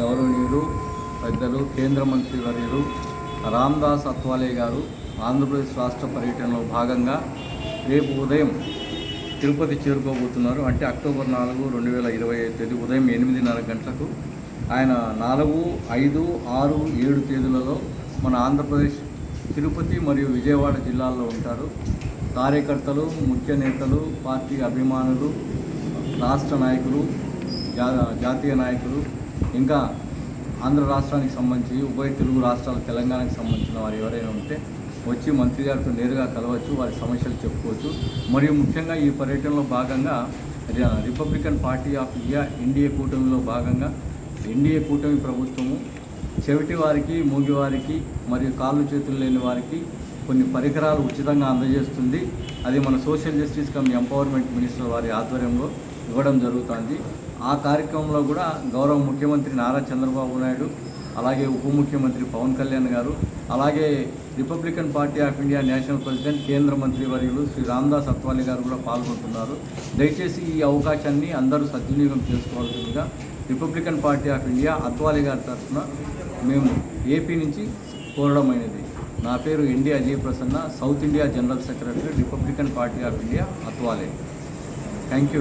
గౌరవనీయులు పెద్దలు కేంద్ర మంత్రి వర్యులు రామ్దాస్ అత్వాలే గారు ఆంధ్రప్రదేశ్ రాష్ట్ర పర్యటనలో భాగంగా రేపు ఉదయం తిరుపతి చేరుకోబోతున్నారు. అంటే అక్టోబర్ నాలుగు రెండు వేల ఇరవై ఐదు తేదీ ఉదయం ఎనిమిదిన్నర గంటలకు ఆయన నాలుగు ఐదు ఆరు ఏడు తేదీలలో మన ఆంధ్రప్రదేశ్ తిరుపతి మరియు విజయవాడ జిల్లాల్లో ఉంటారు. కార్యకర్తలు ముఖ్య నేతలు పార్టీ అభిమానులు రాష్ట్ర నాయకులు జా జాతీయ నాయకులు ఇంకా ఆంధ్ర రాష్ట్రానికి సంబంధించి ఉభయ తెలుగు రాష్ట్రాలు తెలంగాణకు సంబంధించిన వారు ఎవరైనా ఉంటే వచ్చి మంత్రి గారితో నేరుగా కలవచ్చు వారి సమస్యలు చెప్పుకోవచ్చు. మరియు ముఖ్యంగా ఈ పర్యటనలో భాగంగా Republican Party of India NDA కూటమిలో భాగంగా ఎన్డీఏ కూటమి ప్రభుత్వము చెవిటి వారికి మూగి వారికి మరియు కాళ్ళు చేతులు లేని వారికి కొన్ని పరికరాలు ఉచితంగా అందజేస్తుంది. అది మన social justice cum empowerment minister వారి ఆధ్వర్యంలో ఇవ్వడం జరుగుతుంది. ఆ కార్యక్రమంలో కూడా గౌరవ ముఖ్యమంత్రి నారా చంద్రబాబు నాయుడు అలాగే ఉప ముఖ్యమంత్రి పవన్ కళ్యాణ్ గారు అలాగే Republican Party of India national president కేంద్ర మంత్రి వర్యులు శ్రీ రామ్దాస్ అత్వాలి గారు కూడా పాల్గొంటున్నారు. దయచేసి ఈ అవకాశాన్ని అందరూ సద్వినియోగం చేసుకోవాల్సిందిగా Republican Party of India Athawale గారి తరఫున మేము ఏపీ నుంచి కోరడమైనది. నా పేరు N D Ajay Prasanna south India general secretary Republican Party of India Athawale thank you.